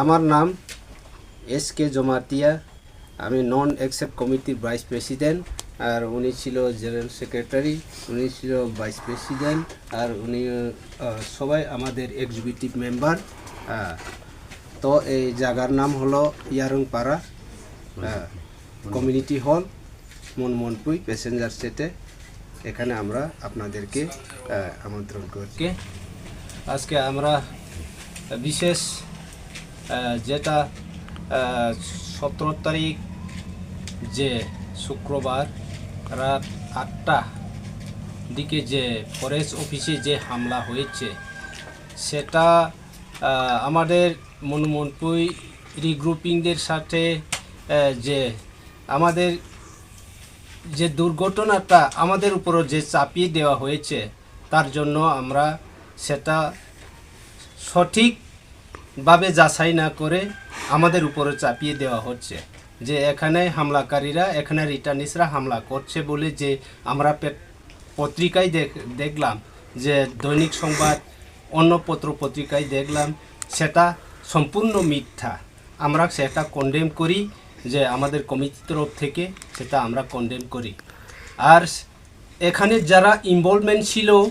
আমার নাম S K Jamatia. আমি নন এক্সেপ্ট কমিটির ভাইস প্রেসিডেন্ট, আর উনি ছিল জেনারেল সেক্রেটারি, উনি ছিল ভাইস প্রেসিডেন্ট, আর উনি সবাই আমাদের এক্সিকিউটিভ মেম্বার। তো এই জায়গার নাম হলো ইয়ারংপাড়া কমিউনিটি হল, মনমোহনপুই প্যাসেঞ্জার সেটে এখানে আমরা আপনাদেরকে আমন্ত্রণ করছি। আজকে আমরা বিশেষ যেটা সতেরো তারিখ যে শুক্রবার রাত আটটা দিকে যে ফরেস্ট অফিসে যে হামলা হয়েছে, সেটা আমাদের মনমোহনপুই রিগ্রুপিংদের সাথে যে আমাদের যে দুর্ঘটনাটা আমাদের উপরও যে চাপিয়ে দেওয়া হয়েছে, তার জন্য আমরা সেটা সঠিকভাবে যাচাই না করে আমাদের উপরে চাপিয়ে দেওয়া হচ্ছে যে এখানে হামলাকারীরা, এখানে রিটার্নিসরা হামলা করছে বলে যে আমরা পত্রিকায় দেখ- দেখলাম যে দৈনিক সংবাদ, অন্য পত্র পত্রিকায় দেখলাম সেটা সম্পূর্ণ মিথ্যা। আমরা সেটা কন্ডেম করি যে আমাদের কমিটির তরফ থেকে সেটা আমরা কন্ডেম করি। আর এখানে যারা ইনভলভমেন্ট ছিল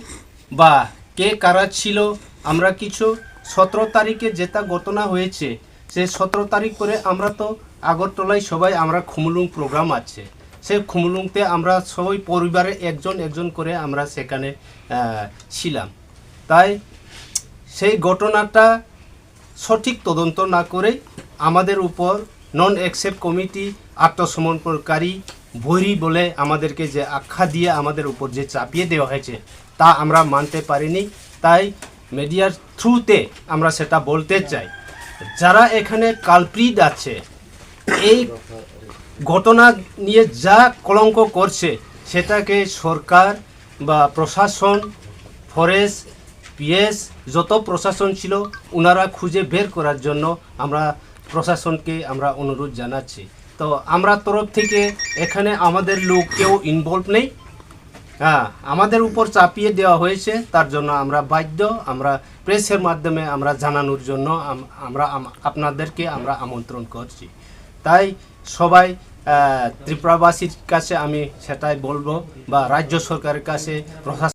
বা কে কারা ছিল, আমরা কিছু সতেরো তারিখে যেটা ঘটনা হয়েছে সে সতেরো তারিখ করে আমরা তো আগরতলায় সবাই আমরা খুমুলুং প্রোগ্রাম আছে। সেই খুমুলুংতে আমরা সবাই পরিবারে একজন একজন করে আমরা সেখানে ছিলাম। তাই সেই ঘটনাটা সঠিক তদন্ত না করে আমাদের উপর নন অ্যাকসেপ্ট কমিটি আত্মসমর্পণকারী ভৈরি বলে আমাদেরকে যে আখ্যা দিয়ে আমাদের উপর যে চাপিয়ে দেওয়া হয়েছে, তা আমরা মানতে পারিনি। তাই মিডিয়ার থ্রুতে আমরা সেটা বলতে চাই। যারা এখানে কালপ্রিট আছে, এই ঘটনা নিয়ে যা কলঙ্ক করছে, সেটাকে সরকার বা প্রশাসন ফরেস্ট পিএস যত প্রশাসন ছিল ওনারা খুঁজে বের করার জন্য আমরা প্রশাসনকে আমরা অনুরোধ জানাচ্ছি। তো আমরা তরফ থেকে এখানে আমাদের লোক কেউ ইনভলভ নেই। হ্যাঁ আমাদের উপর চাপিয়ে দেওয়া হয়েছে, তার জন্য আমরা বাধ্য, আমরা প্রেসের মাধ্যমে আমরা জানানোর জন্য আমরা আপনাদেরকে আমরা আমন্ত্রণ করছি। তাই সবাই ত্রিপুরাবাসীর কাছে আমি সেটাই বলব বা রাজ্য সরকারের কাছে প্রশাসন